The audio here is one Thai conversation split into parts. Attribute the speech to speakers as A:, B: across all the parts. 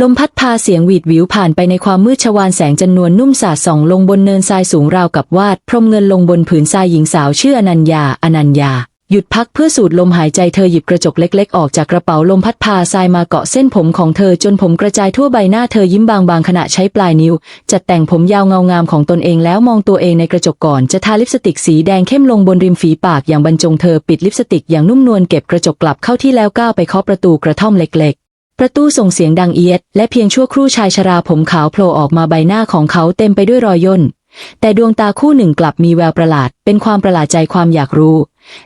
A: ลมพัดพาเสียงหวีดหวิวผ่านไปในความมืดชวานแสงจันนวลนุ่มสาดส่องลงบนเนินทรายสูงราวกับวาด พรมเงินลงบนผืนทรายหญิงสาวชื่ออนัญญา อนัญญา หยุดพักเพื่อสูดลมหายใจเธอหยิบกระจกเล็ก ๆ ออกจากกระเป๋าลมพัดพาทรายมาเกาะเส้นผมของเธอจนผมกระจายทั่วใบหน้าเธอยิ้มบางๆขณะใช้ปลายนิ้ว จัดแต่งผมยาวเงางามของตนเองแล้วมองตัวเองในกระจกก่อนจะทาลิปสติกสีแดงเข้มลงบนริมฝีปากอย่างบรรจงเธอปิดลิปสติกอย่างนุ่มนวลเก็บกระจกกลับเข้าที่แล้วก้าวไปเคาะประตูกระท่อมเล็ก ประตูส่งเสียงดังเอียด และเพียงชั่วครู่ชายชราผมขาวโผล่ออกมาใบหน้าของเขาเต็มไปด้วยรอยย่น แต่ดวงตาคู่หนึ่งกลับมีแววประหลาด เป็นความประหลาดใจความอยากรู้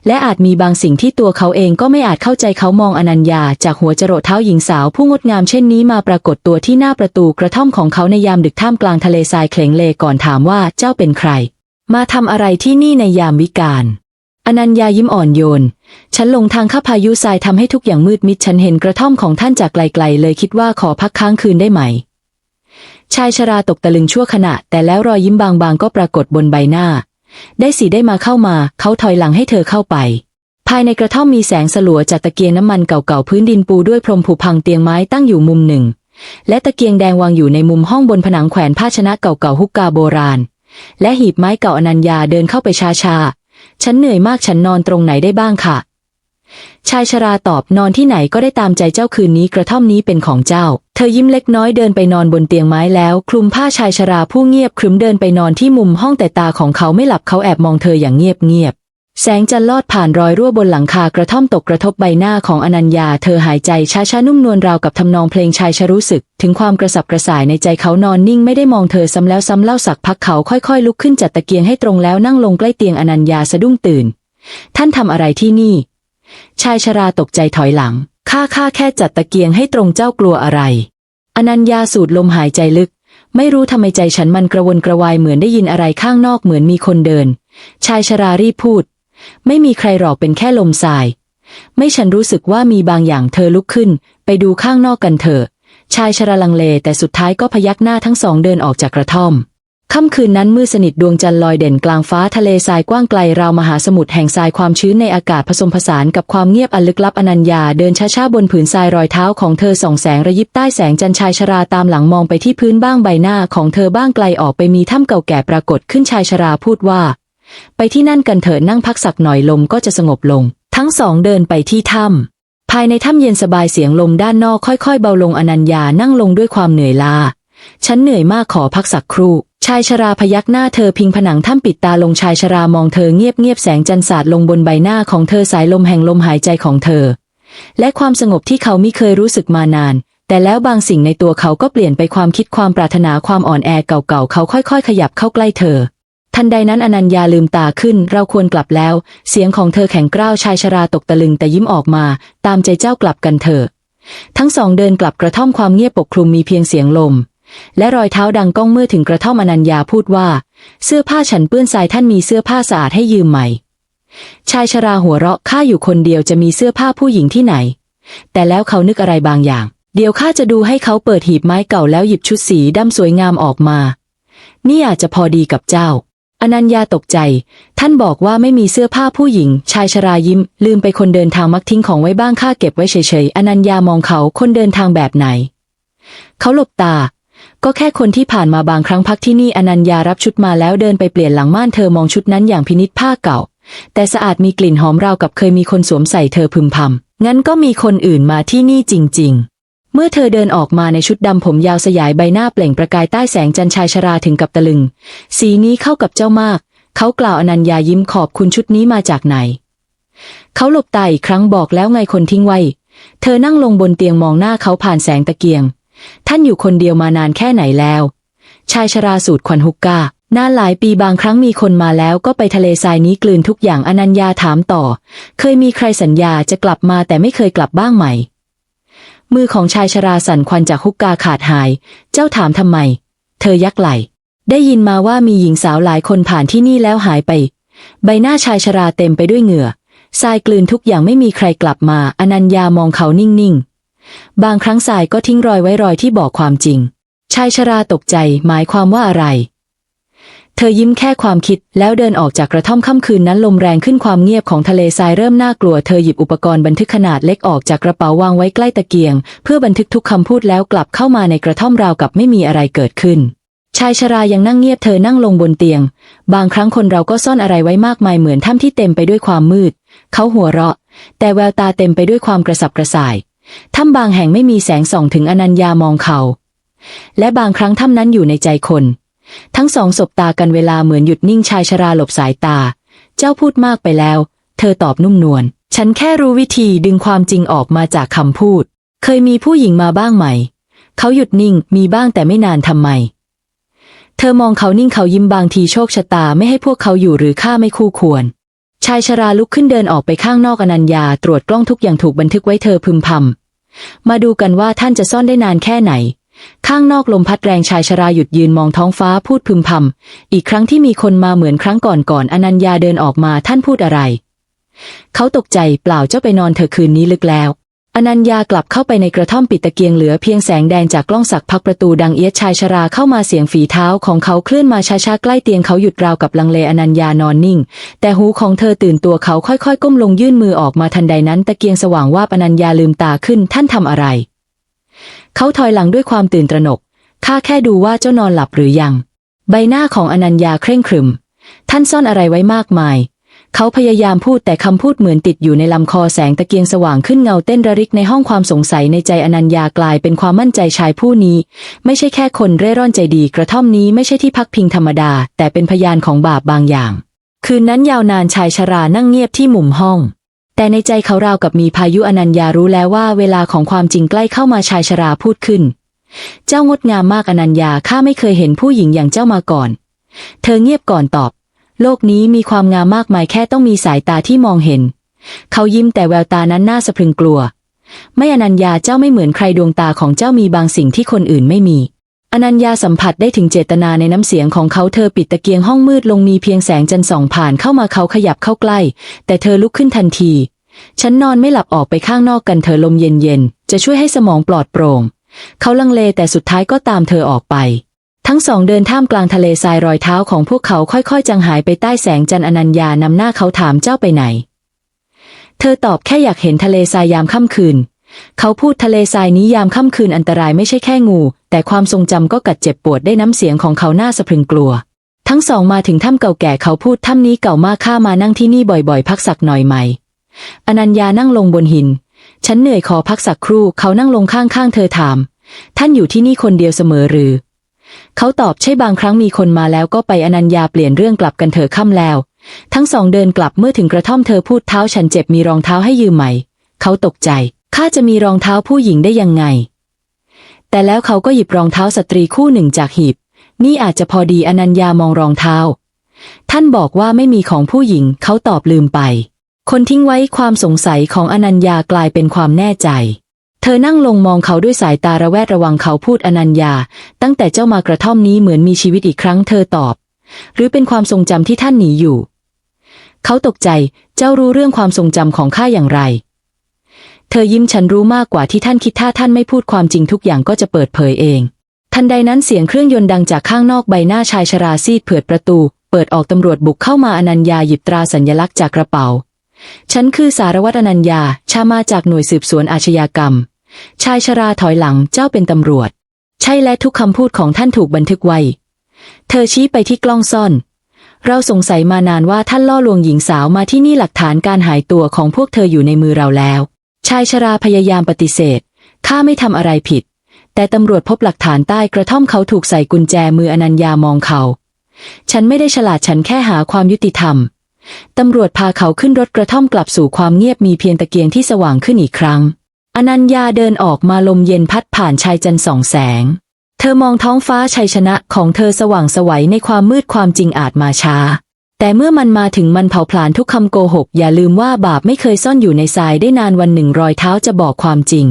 A: และอาจมีบางสิ่งที่ตัวเขาเองก็ไม่อาจเข้าใจเขามองอนัญญา จากหัวจรดเท้าหญิงสาวผู้งดงามเช่นนี้มาปรากฏตัวที่หน้าประตูกระท่อมของเขาในยามดึกท่ามกลางทะเลทรายเคลงเลก่อนถามว่าเจ้าเป็นใคร มาทำอะไรที่นี่ในยามวิกาล อนัญญายิ้มอ่อนโยน ฉันลงทางข้าพายุทรายทำให้ทุกอย่างมืดมิด ฉันเห็นกระท่อมของท่านจากไกลๆ เลยคิดว่าขอพักค้างคืนได้ไหม ชายชราตกตะลึงชั่วขณะ แต่แล้วรอยยิ้มบางๆ ก็ปรากฏบนใบหน้า ได้สีได้มาเข้ามา เขาถอยหลังให้เธอเข้าไป ภายในกระท่อมมีแสงสลัวจากตะเกียงน้ำมันเก่าๆ พื้นดินปูด้วยพรมผุพังเตียงไม้ตั้งอยู่มุมหนึ่ง และตะเกียงแดงวางอยู่ในมุมห้องบนผนังแขวนผ้าชนะเก่าๆฮุกกาโบราณ และหีบไม้เก่าอนัญญาเดินเข้าไปช้าๆ ฉันเหนื่อยมากฉันนอนตรงไหนได้บ้างค่ะ ชายชราตอบนอนที่ไหนก็ได้ตามใจเจ้าคืนนี้กระท่อมนี้เป็นของเจ้า เธอยิ้มเล็กน้อยเดินไปนอนบนเตียงไม้แล้ว คลุมผ้าชายชราผู้เงียบครึมเดินไปนอนที่มุมห้องแต่ตาของเขาไม่หลับเขาแอบมองเธออย่างเงียบเงียบ แสงจันทร์ลอดผ่านรอยรั่วบนหลังคากระท่อมตกกระทบใบหน้าของอนัญญา เธอหายใจช้าๆนุ่มนวลราวกับทำนองเพลงชายชรู้สึก ถึงความกระสับกระส่ายในใจเขานอนนิ่งไม่ได้มองเธอซ้ำแล้วซ้ำเล่าสักพักเขาค่อยๆ ลุกขึ้นจัดตะเกียงให้ตรงแล้วนั่งลงใกล้เตียงอนัญญาสะดุ้งตื่น ท่านทำอะไรที่นี่ ชายชราตกใจถอยหลัง ข้าข้าแค่จัดตะเกียงให้ตรงเจ้ากลัวอะไร อนัญญาสูดลมหายใจลึก ไม่รู้ทำไมใจฉันมันกระวนกระวายเหมือนได้ยินอะไรข้างนอกเหมือนมีคนเดิน ชายชรารีบพูด ไม่มีใครหรอกเป็นแค่ลมทราย ไม่ฉันรู้สึกว่ามีบางอย่างเธอลุกขึ้น ไปดูข้างนอกกันเถอะ ชายชราลังเลแต่สุดท้ายก็พยักหน้าทั้งสองเดินออกจากกระท่อม ค่ำคืนนั้นมืดสนิทดวงจันทร์ลอยเด่นกลางฟ้าทะเลทรายกว้างไกลราวมหาสมุทรแห่งทรายความชื้นในอากาศผสมผสานกับความเงียบอันลึกลับอนัญญาเดินช้าๆบนผืนทรายรอยเท้าของเธอส่องแสงระยิบใต้แสงจันทร์ชายชราตามหลังมองไปที่พื้นบ้างใบหน้าของเธอบ้างไกลออกไปมีถ้ำเก่าแก่ปรากฏขึ้นชายชราพูดว่า ไปที่นั่นกันเถิดนั่งพักสักหน่อยลมก็จะสงบลง ทั้งสองเดินไปที่ถ้ำภายในถ้ำเย็นสบายเสียงลมด้านนอกค่อยๆ เบาลงอนัญญานั่งลงด้วยความเหนื่อยล้าฉันเหนื่อยมากขอพักสักครู่ ชายชราพยักหน้าเธอพิงผนังถ้ำปิดตาลงชายชรามองเธอเงียบเงียบๆแสงจันทร์สาดลงบนใบหน้าของเธอสายลมแห่งลมหายใจของเธอ และความสงบที่เขาไม่เคยรู้สึกมานาน แต่แล้วบางสิ่งในตัวเขาก็เปลี่ยนไปความคิดความปรารถนาความอ่อนแอเก่าๆเขาค่อย ๆ ขยับเข้าใกล้เธอ ทันใดนั้นอนัญญาลืมตาขึ้น เราควรกลับแล้ว เสียงของเธอแข็งกร้าวชายชราตกตะลึงแต่ยิ้มออกมา ตามใจเจ้ากลับกันเถอะ ทั้งสองเดินกลับกระท่อมความเงียบปกคลุมมีเพียงเสียงลม และรอยเท้าดังก้องเมื่อถึงกระท่อมอนัญญาพูดว่า เสื้อผ้าฉันเปื้อนทรายท่านมีเสื้อผ้าสะอาดให้ยืมไหม ชายชราหัวเราะข้าอยู่คนเดียวจะมีเสื้อผ้าผู้หญิงที่ไหน แต่แล้วเขานึกอะไรบางอย่าง เดี๋ยวข้าจะดูให้เขาเปิดหีบไม้เก่าแล้วหยิบชุดสีดำสวยงามออกมา นี่อาจจะพอดีกับเจ้า อนัญญาตกใจ ท่านบอกว่าไม่มีเสื้อผ้าผู้หญิง ชายชรายิ้ม ลืมไปคนเดินทางมักทิ้งของไว้บ้างข้าเก็บไว้เฉยๆ อนัญญามองเขาคนเดินทางแบบไหน เขาหลบตา ก็แค่คนที่ผ่านมาบางครั้งพักที่นี่อนัญญารับชุดมาแล้วเดินไปเปลี่ยนหลังม่านเธอมองชุดนั้นอย่างพินิษผ้าเก่า แต่สะอาดมีกลิ่นหอมราวกับเคยมีคนสวมใส่เธอพึมพำงั้นก็มีคนอื่นมาที่นี่จริง ๆ เมื่อเธอเดินออกมาในชุดดำผมยาวสยายใบหน้าเปล่งประกายใต้แสงจันทร์ชายชราถึงกับตะลึง สีนี้เข้ากับเจ้ามาก เขากล่าวอนัญญายิ้มขอบคุณชุดนี้มาจากไหน เขาหลบตาอีกครั้งบอกแล้วไงคนทิ้งไว้ เธอนั่งลงบนเตียงมองหน้าเขาผ่านแสงตะเกียง ท่านอยู่คนเดียวมานานแค่ไหนแล้ว ชายชราสูดควันฮุกกานานหลายปีบางครั้งมีคนมาแล้วก็ไปทะเลทรายนี้กลืนทุกอย่างอนัญญาถามต่อ เคยมีใครสัญญาจะกลับมาแต่ไม่เคยกลับบ้างไหม มือของชายชราสั่นควันจากฮุกกาขาดหาย เจ้าถามทำไม เธอยักไหล ได้ยินมาว่ามีหญิงสาวหลายคนผ่านที่นี่แล้วหายไป ใบหน้าชายชราเต็มไปด้วยเหงื่อทรายกลืนทุกอย่างไม่มีใครกลับมา อนัญญามองเขานิ่งๆ บางครั้งทรายก็ทิ้งรอยไว้รอยที่บอกความจริง ชายชราตกใจหมายความว่าอะไร เธอยิ้มแค่ความคิด แล้วเดินออกจากกระท่อมค่ำคืนนั้นลมแรงขึ้นความเงียบของทะเลทรายเริ่มน่ากลัว เธอหยิบอุปกรณ์บันทึกขนาดเล็กออกจากกระเป๋าวางไว้ใกล้ตะเกียง เพื่อบันทึกทุกคำพูดแล้วกลับเข้ามาในกระท่อมราวกับไม่มีอะไรเกิดขึ้น ชายชรายังนั่งเงียบเธอนั่งลงบนเตียง บางครั้งคนเราก็ซ่อนอะไรไว้มากมายเหมือนถ้ำที่เต็มไปด้วยความมืด เขาหัวเราะ แต่แววตาเต็มไปด้วยความกระสับกระส่ายถ้ำบางแห่งไม่มีแสงส่องถึงอนัญญามองเขา และบางครั้งถ้ำนั้นอยู่ในใจคน ทั้งสองสบตากันเวลาเหมือนหยุดนิ่งชายชราหลบสายตา เจ้าพูดมากไปแล้ว เธอตอบนุ่มนวล ฉันแค่รู้วิธีดึงความจริงออกมาจากคำพูด เคยมีผู้หญิงมาบ้างไหม เขาหยุดนิ่งมีบ้างแต่ไม่นานทำไม เธอมองเขานิ่งเขายิ้มบางทีโชคชะตาไม่ให้พวกเขาอยู่หรือข้าไม่คู่ควร ชายชราลุกขึ้นเดินออกไปข้างนอกอนัญญาตรวจกล้องทุกอย่างถูกบันทึกไว้เธอพึมพำมาดูกันว่าท่านจะซ่อนได้นานแค่ไหน ข้างนอกลมพัดแรงชายชราหยุดยืนมองท้องฟ้าพูดพึมพำอีกครั้งที่มีคนมาเหมือนครั้งก่อนก่อนอนัญญาเดินออกมาท่านพูดอะไร เขาตกใจเปล่าเจ้าไปนอนเถอะคืนนี้ลึกแล้ว อนัญญากลับเข้าไปในกระท่อมปิดตะเกียงเหลือเพียงแสงแดงจากกล้องสักพักประตูดังเอียดชายชราเข้ามาเสียงฝีเท้าของเขาเคลื่อนมาช้าๆใกล้เตียงเขาหยุดราวกับลังเลอนัญญานอนนิ่ง แต่หูของเธอตื่นตัวเขาค่อยๆ ก้มลงยื่นมือออกมาทันใดนั้นตะเกียงสว่างว่าปอนัญญาลืมตาขึ้นท่านทำอะไร เขาถอยหลังด้วยความตื่นตระหนก ข้าแค่ดูว่าเจ้านอนหลับหรือยัง ใบหน้าของอนัญญาเคร่งครึม ท่านซ่อนอะไรไว้มากมาย เขาพยายามพูดแต่คำพูดเหมือนติดอยู่ในลำคอแสงตะเกียงสว่างขึ้นเงาเต้นระริกในห้องความสงสัยในใจอนัญญากลายเป็นความมั่นใจชายผู้นี้ ไม่ใช่แค่คนเร่ร่อนใจดีกระท่อมนี้ไม่ใช่ที่พักพิงธรรมดา แต่เป็นพยานของบาปบางอย่าง คืนนั้นยาวนานชายชรานั่งเงียบที่มุมห้อง แต่ในใจเขาราวกับมีพายุอนัญญารู้แล้วว่าเวลาของความจริงใกล้เข้ามาชายชราพูดขึ้น เจ้างดงามมากอนัญญาข้าไม่เคยเห็นผู้หญิงอย่างเจ้ามาก่อน เธอเงียบก่อนตอบ โลกนี้มีความงามมากมายแค่ต้องมีสายตาที่มองเห็น เขายิ้มแต่แววตานั้นน่าสะพรึงกลัว ไม่อนัญญาเจ้าไม่เหมือนใครดวงตาของเจ้ามีบางสิ่งที่คนอื่นไม่มี อนัญญาสัมผัสได้ถึงเจตนาในน้ำเสียงของเขาเธอปิดตะเกียงห้องมืดลงมีเพียงแสงจันทร์ส่องผ่านเข้ามาเขาขยับเข้าใกล้ แต่เธอลุกขึ้นทันที ฉันนอนไม่หลับออกไปข้างนอกกันเธอลมเย็นๆ จะช่วยให้สมองปลอดโปร่ง เขาลังเลแต่สุดท้ายก็ตามเธอออกไป ทั้งสองเดินท่ามกลางทะเลทรายรอยเท้าของพวกเขาค่อยๆ จางหายไปใต้แสงจันทร์อนัญญานำหน้าเขาถามเจ้าไปไหน เธอตอบแค่อยากเห็นทะเลทรายยามค่ำคืน เขาพูดทะเลทรายนี้ยามค่ำคืนอันตรายไม่ใช่แค่งู แต่ความทรงจำก็กัดเจ็บปวดได้น้ำเสียงของเขาหน้าสะพรึงกลัว ทั้งสองมาถึงถ้ำเก่าแก่เขาพูดถ้ำนี้เก่ามากข้ามานั่งที่นี่บ่อยๆ พักสักหน่อยไหม อนัญญานั่งลงบนหิน ฉันเหนื่อยขอพักสักครู่ เขานั่งลงข้างๆเธอถาม ท่านอยู่ที่นี่คนเดียวเสมอหรือ เขาตอบใช่บางครั้งมีคนมาแล้วก็ไปอนัญญาเปลี่ยนเรื่องกลับกันเถอะค่ำแล้ว ทั้งสองเดินกลับเมื่อถึงกระท่อมเธอพูดเท้าฉันเจ็บมีรองเท้าให้ยืมไหม เขาตกใจ ข้าจะมีรองเท้าผู้หญิงได้ยังไง แต่แล้วเขาก็หยิบรองเท้าสตรีคู่หนึ่งจากหีบ นี่อาจจะพอดีอนัญญามองรองเท้า ท่านบอกว่าไม่มีของผู้หญิงเขาตอบลืมไป คนทิ้งไว้ความสงสัยของอนัญญากลายเป็นความแน่ใจ เธอนั่งลงมองเขาด้วยสายตาระแวดระวังเขาพูดอนัญญา ตั้งแต่เจ้ามากระท่อมนี้เหมือนมีชีวิตอีกครั้งเธอตอบ หรือเป็นความทรงจำที่ท่านหนีอยู่ เขาตกใจเจ้ารู้เรื่องความทรงจำของข้าอย่างไร เธอยิ้มฉันรู้มากกว่าที่ท่านคิดถ้าท่านไม่พูดความจริงทุกอย่างก็จะเปิดเผยเอง ทันใดนั้นเสียงเครื่องยนต์ดังจากข้างนอกใบหน้าชายชราซีดเผือดประตู เปิดออกตำรวจบุกเข้ามาอนัญญาหยิบตราสัญลักษณ์จากกระเป๋า ฉันคือสารวัตรอนัญญาชามาจากหน่วยสืบสวนอาชญากรรม ชายชราถอยหลังเจ้าเป็นตำรวจ ใช่และทุกคำพูดของท่านถูกบันทึกไว้ เธอชี้ไปที่กล้องซ่อนเราสงสัยมานานว่าท่านล่อลวงหญิงสาวมาที่นี่หลักฐานการหายตัวของพวกเธออยู่ในมือเราแล้ว ชายชราพยายามปฏิเสธ ข้าไม่ทำอะไรผิด แต่ตำรวจพบหลักฐานใต้กระท่อมเขาถูกใส่กุญแจมืออนัญญามองเขา ฉันไม่ได้ฉลาดฉันแค่หาความยุติธรรม ตำรวจพาเขาขึ้นรถกระท่อมกลับสู่ความเงียบมีเพียงตะเกียงที่สว่างขึ้นอีกครั้ง อนัญญาเดินออกมาลมเย็นพัดผ่านชายจันสองแสง เธอมองท้องฟ้าชัยชนะของเธอสว่างสวัยในความมืดความจริงอาจมาช้า แต่เมื่อมันมาถึงมันเผาผลาญทุกคำโกหก อย่าลืมว่าบาปไม่เคยซ่อนอยู่ในทรายได้นานวันหนึ่งรอยเท้าจะบอกความจริง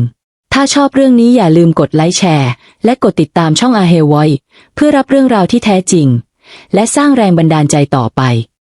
A: ถ้าชอบเรื่องนี้อย่าลืมกดไลค์แชร์ และกดติดตามช่องอาเฮวอยเพื่อรับเรื่องราวที่แท้จริง และสร้างแรงบันดาลใจต่อไป